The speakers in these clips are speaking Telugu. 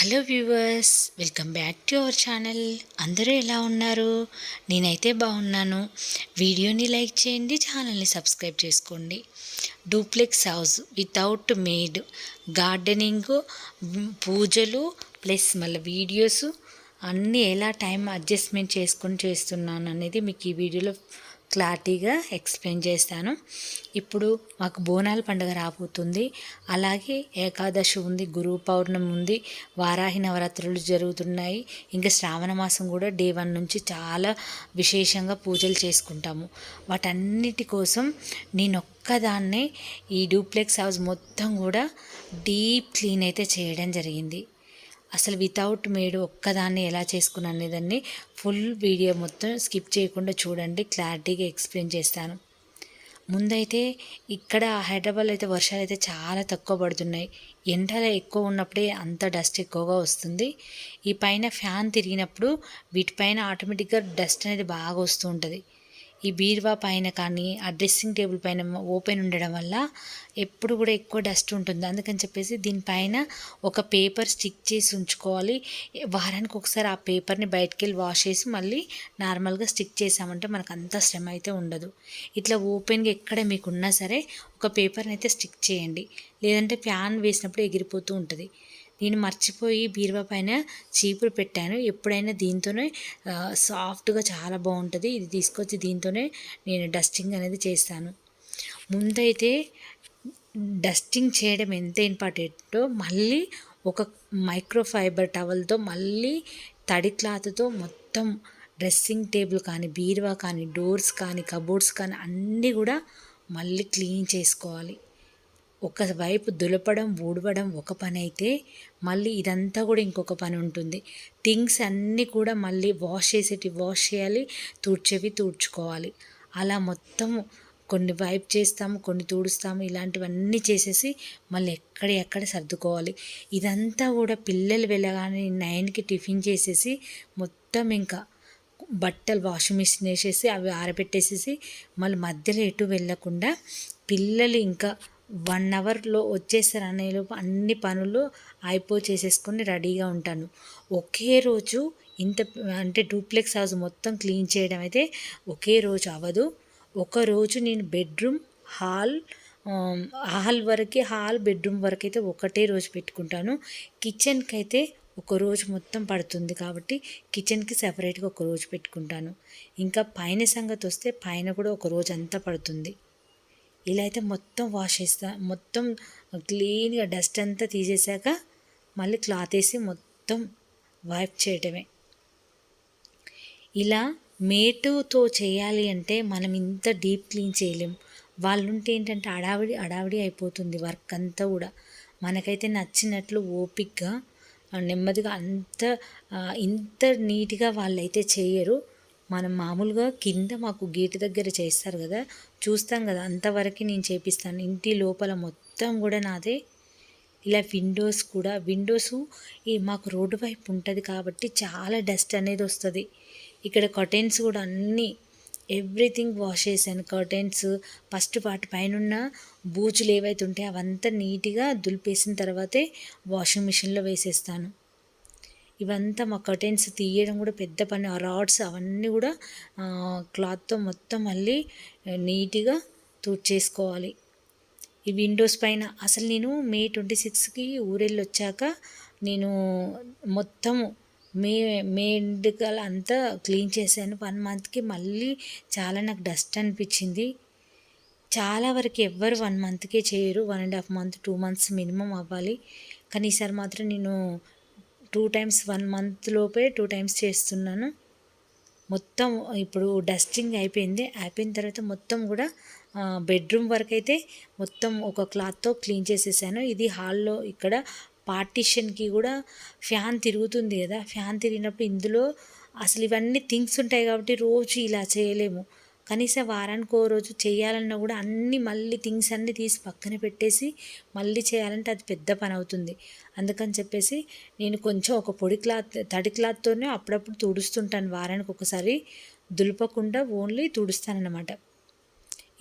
Hello viewers welcome back to our channel. అందరూ ఎలా ఉన్నారు? నేనైతే బాగున్నాను. వీడియోని లైక్ చేయండి ఛానల్ని సబ్స్క్రైబ్ చేసుకోండి. Duplex house without maid gardening పూజలు ప్లస్ మళ్ళీ వీడియోస్ అన్నీ ఎలా టైం అడ్జస్ట్మెంట్ చేసుకొని చేస్తున్నాను అనేది మీకు ఈ వీడియోలో క్లారిటీగా ఎక్స్ప్లెయిన్ చేస్తాను. ఇప్పుడు మాకు బోనాల పండుగ రాబోతుంది. అలాగే ఏకాదశి ఉంది గురు పౌర్ణమి ఉంది వారాహి నవరాత్రులు జరుగుతున్నాయి. ఇంకా శ్రావణ మాసం కూడా డే వన్ నుంచి చాలా విశేషంగా పూజలు చేసుకుంటాము. వాటన్నిటి కోసం నేను ఒక్కదాన్నే ఈ డూప్లెక్స్ హౌస్ మొత్తం కూడా డీప్ క్లీన్ అయితే చేయడం జరిగింది. అసలు వితౌట్ మేడ్ ఒక్కదాన్ని ఎలా చేసుకున్నాను అనేదాన్ని ఫుల్ వీడియో మొత్తం స్కిప్ చేయకుండా చూడండి క్లారిటీగా ఎక్స్ప్లెయిన్ చేస్తాను. ముందైతే ఇక్కడ హైదరాబాద్లో అయితే వర్షాలు అయితే చాలా తక్కువ పడుతున్నాయి. ఎండలు ఎక్కువ ఉన్నప్పుడే అంత డస్ట్ ఎక్కువగా వస్తుంది. ఈ పైన ఫ్యాన్ తిరిగినప్పుడు వీటిపైన ఆటోమేటిక్గా డస్ట్ అనేది బాగా వస్తూ ఉంటుంది. ఈ బీరువా పైన కానీ ఆ డ్రెస్సింగ్ టేబుల్ పైన ఓపెన్ ఉండడం వల్ల ఎప్పుడు కూడా ఎక్కువ డస్ట్ ఉంటుంది. అందుకని చెప్పేసి దీనిపైన ఒక పేపర్ స్టిక్ చేసి ఉంచుకోవాలి. వారానికి ఒకసారి ఆ పేపర్ని బయటకు వెళ్ళి వాష్ చేసి మళ్ళీ నార్మల్గా స్టిక్ చేసామంటే మనకు అంత శ్రమ అయితే ఉండదు. ఇట్లా ఓపెన్గా ఎక్కడ మీకున్నా సరే ఒక పేపర్ని అయితే స్టిక్ చేయండి. లేదంటే ఫ్యాన్ వేసినప్పుడు ఎగిరిపోతూ ఉంటుంది. నేను మర్చిపోయి బీరువా పైన చీపురు పెట్టాను. ఎప్పుడైనా దీంతోనే సాఫ్ట్గా చాలా బాగుంటుంది. ఇది తీసుకొచ్చి దీంతోనే నేను డస్టింగ్ అనేది చేస్తాను. ముందైతే డస్టింగ్ చేయడం ఎంత ఇంపార్టెంటో మళ్ళీ ఒక మైక్రోఫైబర్ టవల్తో మళ్ళీ తడి క్లాత్తో మొత్తం డ్రెస్సింగ్ టేబుల్ కానీ బీరువా కానీ డోర్స్ కానీ కబోర్డ్స్ కానీ అన్నీ కూడా మళ్ళీ క్లీన్ చేసుకోవాలి. ఒకవైపు దులపడం ఊడవడం ఒక పని అయితే మళ్ళీ ఇదంతా కూడా ఇంకొక పని ఉంటుంది. థింగ్స్ అన్నీ కూడా మళ్ళీ వాష్ చేసేటివి వాష్ చేయాలి తూడ్చేవి తూడ్చుకోవాలి. అలా మొత్తం కొన్ని వైప్ చేస్తాము కొన్ని తుడుస్తాము ఇలాంటివన్నీ చేసేసి మళ్ళీ ఎక్కడ ఎక్కడ సర్దుకోవాలి. ఇదంతా కూడా పిల్లలు వెళ్ళగానే నైన్కి టిఫిన్ చేసేసి మొత్తం ఇంకా బట్టలు వాషింగ్ మిషన్ వేసేసి అవి ఆరబెట్టేసేసి మళ్ళీ మధ్యలో ఎటు వెళ్ళకుండా పిల్లలు ఇంకా వన్ అవర్లో వచ్చేసారు లోపు అన్ని పనులు అయిపో చేసేసుకొని రెడీగా ఉంటాను. ఒకే రోజు ఇంత అంటే డూప్లెక్స్ హౌస్ మొత్తం క్లీన్ చేయడం అయితే ఒకే రోజు అవ్వదు. ఒక రోజు నేను బెడ్రూమ్ హాల్ హాల్ వరకు హాల్ బెడ్రూమ్ వరకు అయితే ఒకటే రోజు పెట్టుకుంటాను. కిచెన్కి అయితే ఒక రోజు మొత్తం పడుతుంది కాబట్టి కిచెన్కి సపరేట్గా ఒక రోజు పెట్టుకుంటాను. ఇంకా పైన సంగతి వస్తే పైన కూడా ఒక రోజు అంతా పడుతుంది. ఇలా అయితే మొత్తం వాష్ చేస్తా. మొత్తం క్లీన్గా డస్ట్ అంతా తీసేసాక మళ్ళీ క్లాత్ వేసి మొత్తం వైప్ చేయటమే. ఇలా మేటుతో చేయాలి అంటే మనం ఇంత డీప్ క్లీన్ చేయలేం. వాళ్ళుంటే ఏంటంటే అడావిడి అడావిడి అయిపోతుంది వర్క్ అంతా కూడా. మనకైతే నచ్చినట్లు ఓపిక్గా నెమ్మదిగా అంత ఇంత నీట్గా వాళ్ళైతే చేయరు. మనం మామూలుగా కింద మాకు గేటు దగ్గర చేస్తారు కదా చూస్తాం కదా అంతవరకు నేను చేపిస్తాను. ఇంటి లోపల మొత్తం కూడా నాదే. ఇలా విండోస్ కూడా విండోస్ ఈ మాకు రోడ్డు వైపు ఉంటుంది కాబట్టి చాలా డస్ట్ అనేది వస్తుంది. ఇక్కడ కర్టెన్స్ కూడా అన్నీ ఎవ్రీథింగ్ వాష్ చేశాను. కర్టెన్స్ ఫస్ట్ వాటి పైన బూజులు ఏవైతే ఉంటాయో అవంతా నీట్గా దులిపేసిన తర్వాతే వాషింగ్ మిషన్లో వేసేస్తాను. ఇవంతా మా కర్టెన్స్ తీయడం కూడా పెద్ద పని. ఆ రాడ్స్ అవన్నీ కూడా క్లాత్తో మొత్తం మళ్ళీ నీట్గా తుడిచేసుకోవాలి ఈ విండోస్ పైన అసలు నేను మే ట్వంటీ సిక్స్కి ఊరెళ్ళి వచ్చాక నేను మొత్తం మే మే ఎండుకల అంతా క్లీన్ చేశాను. వన్ మంత్కి మళ్ళీ చాలా నాకు డస్ట్ అనిపించింది. చాలా వరకు ఎవ్వరు వన్ మంత్కే చేయరు. One and half month two months minimum అవ్వాలి. కానీ ఈసారి మాత్రం నేను టూ టైమ్స్ వన్ మంత్ లోపే టూ టైమ్స్ చేస్తున్నాను. మొత్తం ఇప్పుడు డస్టింగ్ అయిపోయింది. అయిపోయిన తర్వాత మొత్తం కూడా బెడ్రూమ్ వరకు అయితే మొత్తం ఒక క్లాత్తో క్లీన్ చేసేసాను. ఇది హాల్లో ఇక్కడ పార్టీషన్కి కూడా ఫ్యాన్ తిరుగుతుంది కదా. ఫ్యాన్ తిరిగినప్పుడు ఇందులో అసలు ఇవన్నీ థింగ్స్ ఉంటాయి కాబట్టి రోజు ఇలా చేయలేము. కనీసం వారానికి ఓ రోజు చేయాలన్నా కూడా అన్ని మళ్ళీ థింగ్స్ అన్నీ తీసి పక్కన పెట్టేసి మళ్ళీ చేయాలంటే అది పెద్ద పని అవుతుంది అందుకని చెప్పేసి నేను కొంచెం ఒక పొడి క్లాత్ తడి క్లాత్తోనే అప్పుడప్పుడు తుడుస్తుంటాను వారానికి ఒకసారి. దులపకుండా ఓన్లీ తుడుస్తానన్నమాట.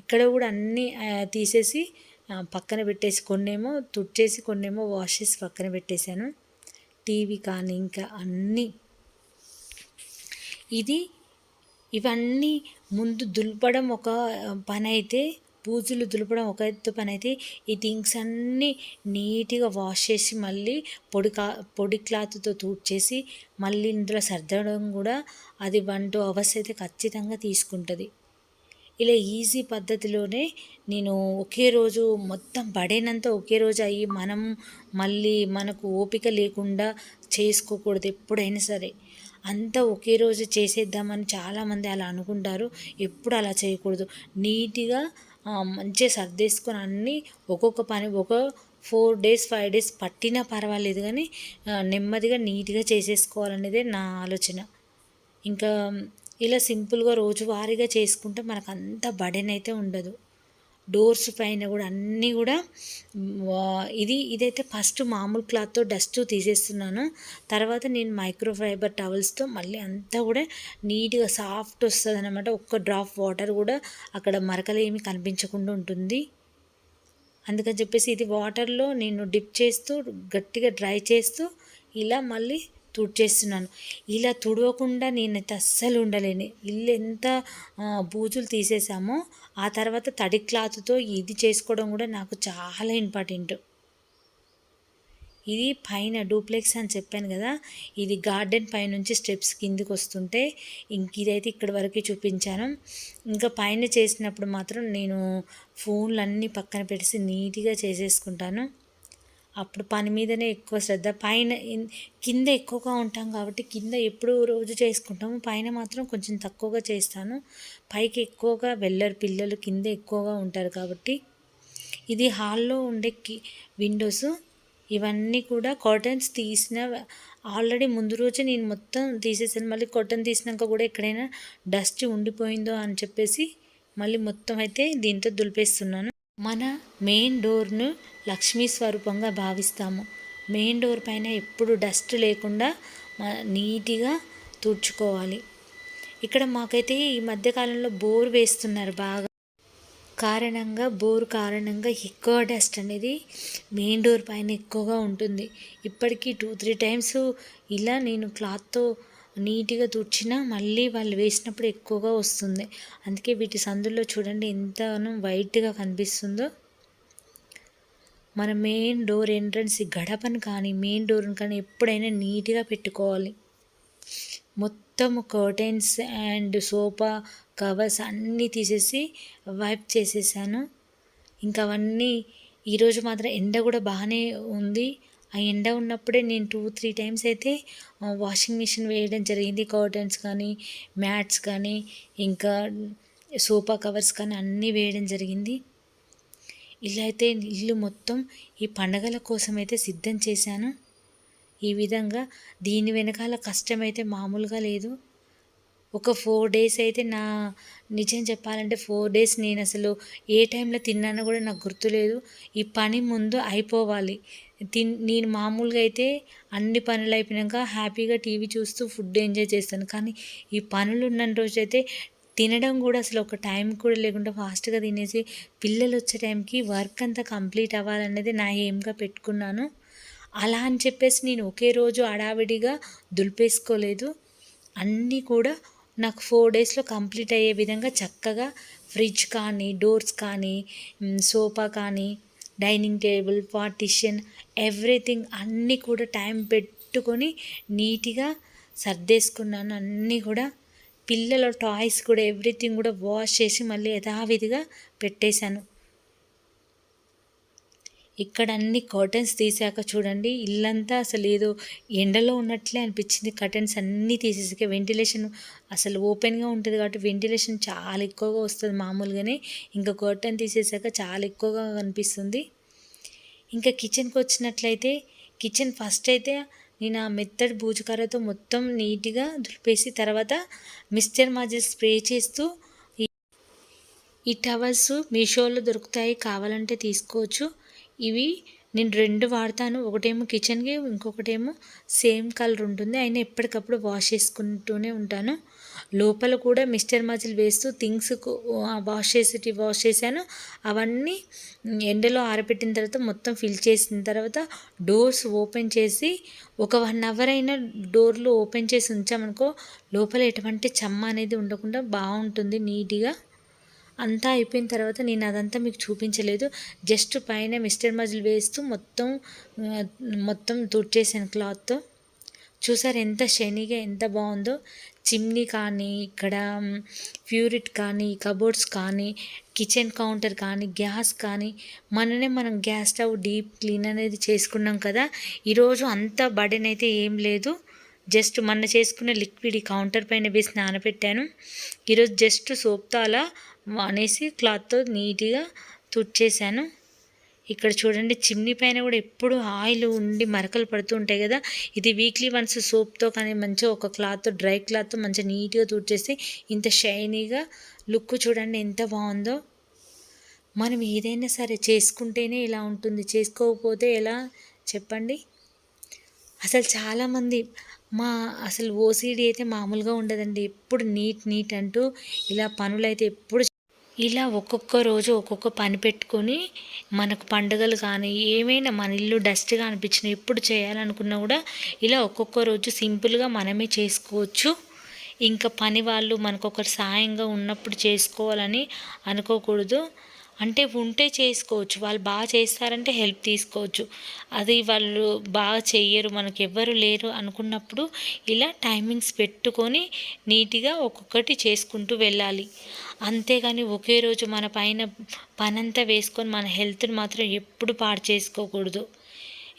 ఇక్కడ కూడా అన్నీ తీసేసి పక్కన పెట్టేసి కొన్నేమో తుడిచేసి కొన్నేమో వాష్ చేసి పక్కన పెట్టేశాను. టీవీ కానీ ఇంకా అన్నీ. ఇది ఇవన్నీ ముందు దులపడం ఒక పని అయితే పూజలు దులపడం ఒక ఎత్తు పని అయితే ఈ థింగ్స్ అన్నీ నీట్గా వాష్ చేసి మళ్ళీ పొడి కా పొడి క్లాత్తో తూడ్చేసి మళ్ళీ ఇందులో సర్దడం కూడా అది వన్ టూ అవర్స్ అయితే ఖచ్చితంగా తీసుకుంటుంది. ఇలా ఈజీ పద్ధతిలోనే నేను ఒకే రోజు మొత్తం పడేనంత ఒకే రోజు అయ్యి మనం మళ్ళీ మనకు ఓపిక లేకుండా చేసుకోకూడదు ఎప్పుడైనా సరే. అంతా ఒకే రోజు చేసేద్దామని చాలామంది అలా అనుకుంటారు. ఎప్పుడు అలా చేయకూడదు. నీట్గా మంచిగా సర్దేసుకొని అన్నీ ఒక్కొక్క పని ఒక ఫోర్ డేస్ ఫైవ్ డేస్ పట్టినా పర్వాలేదు కానీ నెమ్మదిగా నీట్గా చేసేసుకోవాలనేదే నా ఆలోచన. ఇంకా ఇలా సింపుల్గా రోజువారీగా చేసుకుంటే మనకు అంత బడెన్ అయితే ఉండదు. డోర్స్ పైన కూడా అన్నీ కూడా ఇది ఇదైతే ఫస్ట్ మామూలు క్లాత్తో డస్ట్ తీసేస్తున్నాను. తర్వాత నేను మైక్రోఫైబర్ టవల్స్తో మళ్ళీ అంతా కూడా నీట్గా సాఫ్ట్ వస్తుంది అనమాట ఒక్క డ్రాప్ వాటర్ కూడా అక్కడ మరకలు ఏమి కనిపించకుండా ఉంటుంది. అందుకని చెప్పేసి ఇది వాటర్లో నేను డిప్ చేస్తూ గట్టిగా డ్రై చేస్తూ ఇలా మళ్ళీ తుడిచేస్తున్నాను. ఇలా తుడవకుండా నేనైతే అస్సలు ఉండలేను. ఇల్లు ఎంత బూజులు తీసేసామో ఆ తర్వాత తడి క్లాత్తో ఇది చేసుకోవడం కూడా నాకు చాలా ఇంపార్టెంట్. ఇది పైన డూప్లెక్స్ అని చెప్పాను కదా ఇది గార్డెన్ పైనుంచి స్టెప్స్ కిందికి వస్తుంటే ఇంక ఇదైతే ఇక్కడి వరకు చూపించాను. ఇంకా పైన చేసినప్పుడు మాత్రం నేను ఫోన్లు అన్నీ పక్కన పెట్టేసి నీట్గా చేసేసుకుంటాను. అప్పుడు పని మీదనే ఎక్కువ శ్రద్ధ. పైన కింద ఎక్కువగా ఉంటాం కాబట్టి కింద ఎప్పుడు రోజు చేసుకుంటాము. పైన మాత్రం కొంచెం తక్కువగా చేస్తాను. పైకి ఎక్కువగా వెళ్ళరు పిల్లలు కింద ఎక్కువగా ఉంటారు కాబట్టి ఇది హాల్లో ఉండే కి విండోస్ ఇవన్నీ కూడా కాటన్స్ తీసిన ఆల్రెడీ ముందు రోజే నేను మొత్తం తీసేసాను. మళ్ళీ కాటన్ తీసినాక కూడా ఎక్కడైనా డస్ట్ ఉండిపోయిందో అని చెప్పేసి మళ్ళీ మొత్తం అయితే దీంతో దులిపేస్తున్నాను. మన మెయిన్ డోర్ను లక్ష్మీ స్వరూపంగా భావిస్తాము. మెయిన్ డోర్ పైన ఎప్పుడు డస్ట్ లేకుండా నీట్గా తుడుచుకోవాలి. ఇక్కడ మాకైతే ఈ మధ్యకాలంలో బోర్ వేస్తున్నారు బాగా. కారణంగా బోర్ కారణంగా ఎక్కువ డస్ట్ అనేది మెయిన్ డోర్ పైన ఎక్కువగా ఉంటుంది. ఇప్పటికీ టూ త్రీ టైమ్స్ ఇలా నేను క్లాత్తో నీట్గా తుడిచినా మళ్ళీ వాళ్ళు వేసినప్పుడు ఎక్కువగా వస్తుంది. అందుకే వీటి సందుల్లో చూడండి ఎంతనో వైట్గా కనిపిస్తుందో. మన మెయిన్ డోర్ ఎంట్రన్స్ గడపను కానీ మెయిన్ డోర్ని కానీ ఎప్పుడైనా నీట్గా పెట్టుకోవాలి. మొత్తం కర్టెన్స్ అండ్ సోఫా కవర్స్ అన్నీ తీసేసి వైప్ చేసేసాను. ఇంకా అవన్నీ ఈరోజు మాత్రం ఎండ కూడా బాగానే ఉంది. ఆ ఎండ ఉన్నప్పుడే నేను టూ త్రీ టైమ్స్ అయితే వాషింగ్ మిషన్ వేయడం జరిగింది. కర్టన్స్ కానీ మ్యాట్స్ కానీ ఇంకా సోఫా కవర్స్ కానీ అన్నీ వేయడం జరిగింది. ఇలా అయితే ఇల్లు మొత్తం ఈ పండగల కోసం అయితే సిద్ధం చేశాను. ఈ విధంగా దీని వెనకాల కష్టమైతే మామూలుగా లేదు. ఒక ఫోర్ డేస్ అయితే నా నిజం చెప్పాలంటే ఫోర్ డేస్ నేను అసలు ఏ టైంలో తిన్నానో కూడా నాకు గుర్తులేదు. ఈ పని ముందు అయిపోవాలి. తిన్ నేను మామూలుగా అయితే అన్ని పనులు అయిపోయాక హ్యాపీగా టీవీ చూస్తూ ఫుడ్ ఎంజాయ్ చేస్తాను. కానీ ఈ పనులు ఉన్న రోజు అయితే తినడం కూడా అసలు ఒక టైం కూడా లేకుండా ఫాస్ట్గా తినేసి పిల్లలు వచ్చే టైంకి వర్క్ అంతా కంప్లీట్ అవ్వాలనేది నా ఏంగా పెట్టుకున్నాను. అలా అని చెప్పేసి నేను ఒకే రోజు అడావిడిగా దులిపేసుకోలేదు. అన్నీ కూడా నాకు ఫోర్ డేస్లో కంప్లీట్ అయ్యే విధంగా చక్కగా ఫ్రిడ్జ్ కానీ డోర్స్ కానీ సోఫా కానీ డైనింగ్ టేబుల్ పార్టిషన్ ఎవ్రీథింగ్ అన్నీ కూడా టైం పెట్టుకొని నీట్గా సర్దేసుకున్నాను. అన్నీ కూడా పిల్లల టాయ్స్ కూడా ఎవ్రీథింగ్ కూడా వాష్ చేసి మళ్ళీ యథావిధిగా పెట్టేశాను. ఇక్కడ అన్ని కర్టన్స్ తీసాక చూడండి ఇల్లంతా అసలు ఏదో ఎండలో ఉన్నట్లే అనిపించింది. కర్టన్స్ అన్నీ తీసేసాక వెంటిలేషన్ అసలు ఓపెన్గా ఉంటుంది కాబట్టి వెంటిలేషన్ చాలా ఎక్కువగా వస్తుంది మామూలుగానే. ఇంకా కర్టన్ తీసేసాక చాలా ఎక్కువగా కనిపిస్తుంది ఇంకా కిచెన్కి వచ్చినట్లయితే కిచెన్ ఫస్ట్ అయితే నేను ఆ మెత్తడి బూజుకర్రతో మొత్తం నీట్గా దులిపేసి తర్వాత మిస్టర్ మాజిల్ స్ప్రే చేస్తూ ఈ టవల్స్ మీషోలో దొరుకుతాయి కావాలంటే తీసుకోవచ్చు. ఇవి నేను రెండు వాడతాను. ఒకటేమో కిచెన్కి ఇంకొకటేమో సేమ్ కలర్ ఉంటుంది. అయినా ఎప్పటికప్పుడు వాష్ చేసుకుంటూనే ఉంటాను. లోపల కూడా మిస్టర్ మజిల్ వేస్తూ థింగ్స్ వాష్ చేసి వాష్ చేశాను. అవన్నీ ఎండలో ఆరబెట్టిన తర్వాత మొత్తం ఫిల్ చేసిన తర్వాత డోర్స్ ఓపెన్ చేసి ఒక వన్ అవర్ అయినా డోర్లు ఓపెన్ చేసి ఉంచామనుకో లోపల ఎటువంటి చెమ్మ అనేది ఉండకుండా బాగుంటుంది నీట్గా. అంతా అయిపోయిన తర్వాత నేను అదంతా మీకు చూపించలేదు. జస్ట్ పైన మిస్టర్ మజిల్ వేస్తూ మొత్తం మొత్తం తుడిచేసాను క్లాత్తో. చూసారు ఎంత షైనీగా ఎంత బాగుందో. చిమ్నీ కానీ ఇక్కడ ప్యూరిట్ కానీ కబోర్డ్స్ కానీ కిచెన్ కౌంటర్ కానీ గ్యాస్ కానీ మననే మనం గ్యాస్ స్టవ్ డీప్ క్లీన్ అనేది చేసుకున్నాం కదా. ఈరోజు అంత బర్డెన్ అయితే ఏం లేదు. జస్ట్ మొన్న చేసుకున్న లిక్విడ్ కౌంటర్ పైన వేసి నానబెట్టాను. ఈరోజు జస్ట్ సోప్తో అలా అనేసి క్లాత్తో నీట్గా తుడిచేసాను ఇక్కడ చూడండి చిమ్నీ పైన కూడా ఎప్పుడు ఆయిల్ ఉండి మరకలు పడుతూ ఉంటాయి కదా. ఇది వీక్లీ వన్స్ సోప్తో కానీ మంచిగా ఒక క్లాత్ డ్రై క్లాత్ మంచిగా నీట్గా తుడిచేసి ఇంత షైనీగా లుక్ చూడండి ఎంత బాగుందో. మనం ఏదైనా సరే చేసుకుంటేనే ఇలా ఉంటుంది. చేసుకోకపోతే ఎలా? చెప్పండి. అసలు చాలామంది మా అసలు ఓసీడీ అయితే మామూలుగా ఉండదండి. ఎప్పుడు నీట్ నీట్ అంటూ ఇలా పనులైతే ఎప్పుడు ఇలా ఒక్కొక్క రోజు ఒక్కొక్క పని పెట్టుకొని మనకు పండుగలు కానీ ఏమైనా మన ఇల్లు డస్ట్గా అనిపించిన ఎప్పుడు చేయాలనుకున్నా కూడా ఇలా ఒక్కొక్క రోజు సింపుల్గా మనమే చేసుకోవచ్చు. ఇంకా పని వాళ్ళు మనకొకరు సాయంగా ఉన్నప్పుడు చేసుకోవాలని అనుకోకూడదు. అంటే ఉంటే చేసుకోవచ్చు వాళ్ళు బాగా చేస్తారంటే హెల్ప్ తీసుకోవచ్చు. అది వాళ్ళు బాగా చెయ్యరు మనకు ఎవ్వరు లేరు అనుకున్నప్పుడు ఇలా టైమింగ్స్ పెట్టుకొని నీట్గా ఒక్కొక్కటి చేసుకుంటూ వెళ్ళాలి. అంతేగాని ఒకే రోజు మన పైన పనంతా వేసుకొని మన హెల్త్ని మాత్రం ఎప్పుడు పాడు చేసుకోకూడదు.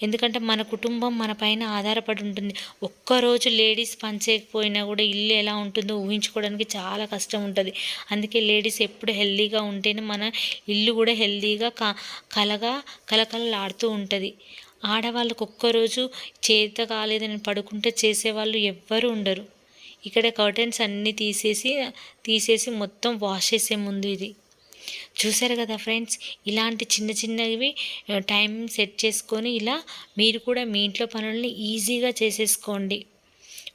ఎందుకంటే మన కుటుంబం మన పైన ఆధారపడి ఉంటుంది. ఒక్కరోజు లేడీస్ పనిచేయకపోయినా కూడా ఇల్లు ఎలా ఉంటుందో ఊహించుకోవడానికి చాలా కష్టం ఉంటుంది. అందుకే లేడీస్ ఎప్పుడు హెల్దీగా ఉంటేనే మన ఇల్లు కూడా హెల్దీగా క కలగా కలకలలాడుతూ ఉంటుంది. ఆడవాళ్ళకు ఒక్కరోజు చేత కాలేదని పడుకుంటే చేసేవాళ్ళు ఎవ్వరు ఉండరు. ఇక్కడ కర్టెన్స్ అన్నీ తీసేసి తీసేసి మొత్తం వాష్ చేసే ముందు ఇది. చూసారు కదా ఫ్రెండ్స్? ఇలాంటి చిన్న చిన్నవి టైం సెట్ చేసుకొని ఇలా మీరు కూడా మీ ఇంట్లో పనుల్ని ఈజీగా చేసేసుకోండి.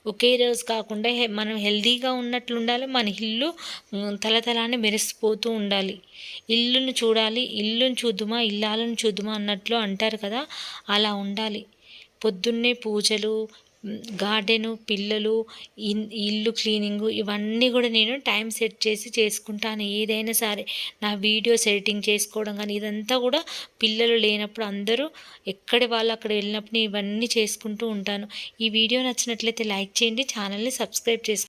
ఒకే రోజు కాకుండా హె- మనం హెల్దీగా ఉన్నట్లు ఉండాలి మన ఇల్లు తలతలాన్ని మెరిసిపోతూ ఉండాలి. ఇల్లును చూడాలి ఇల్లును చూద్దుమా ఇల్లాలను చూద్దుమా అన్నట్లు అంటారు కదా అలా ఉండాలి. పొద్దున్నే పూజలు గార్డెను పిల్లలు ఇన్- ఇల్లు క్లీనింగు ఇవన్నీ కూడా నేను టైం సెట్ చేసి చేసుకుంటాను ఏదైనా సరే. నా వీడియోస్ ఎడిటింగ్ చేసుకోవడం కానీ ఇదంతా కూడా పిల్లలు లేనప్పుడు అందరూ ఎక్కడి వాళ్ళు అక్కడ వెళ్ళినప్పుడు ఇవన్నీ చేసుకుంటూ ఉంటాను. ఈ వీడియో నచ్చినట్లయితే లైక్ చేయండి ఛానల్ని సబ్స్క్రైబ్ చేసుకోండి.